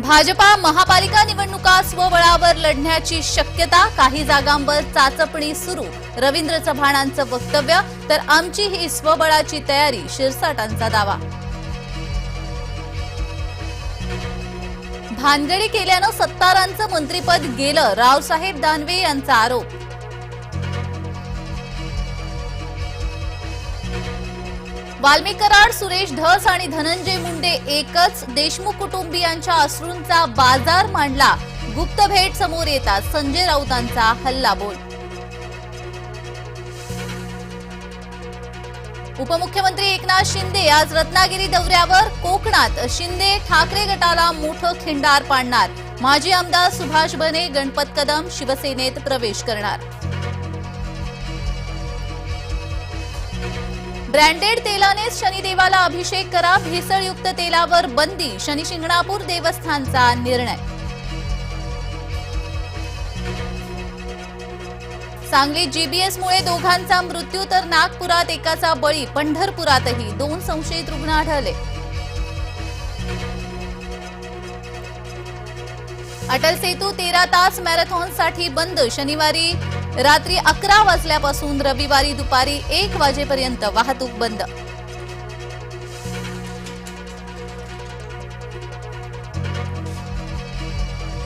भाजपा महापालिका निवडणुका स्वबळावर लढण्याची शक्यता काही जागांवर चाचपणी सुरू. रवींद्र चव्हाणांचं वक्तव्य तर आमची ही स्वबळाची तयारी शिरसाटांचा दावा. भानगडी केल्यानं सत्तारांचं मंत्रीपद गेलं रावसाहेब दानवे यांचा आरोप. वाल्मिकराड सुरेश धस आणि धनंजय मुंडे एकच देशमुख कुटुंबियांच्या अश्रूंचा बाजार मांडला. गुप्त भेट समोर येतात संजय राऊतांचा हल्लाबोल. उपमुख्यमंत्री एकनाथ शिंदे आज रत्नागिरी दौऱ्यावर कोकणात. शिंदे ठाकरे गटाला मोठं खिंडार पाडणार. माजी आमदार सुभाष बने गणपत कदम शिवसेनेत प्रवेश करणार. ब्रँडेड तेलानेच शनिदेवाला अभिषेक करा. भेसळयुक्त तेलावर बंदी. शनी शिंगणापूर देवस्थानचा निर्णय. सांगलीत जीबीएसमुळे दोघांचा मृत्यू तर नागपुरात एकाचा बळी. पंढरपुरातही दोन संशयित रुग्ण आढळले. अटल सेतू तेरा तास मॅरेथॉनसाठी बंद. शनिवारी रात्री अकरा वाजल्यापासून रविवारी दुपारी एक वाजेपर्यंत वाहतूक बंद.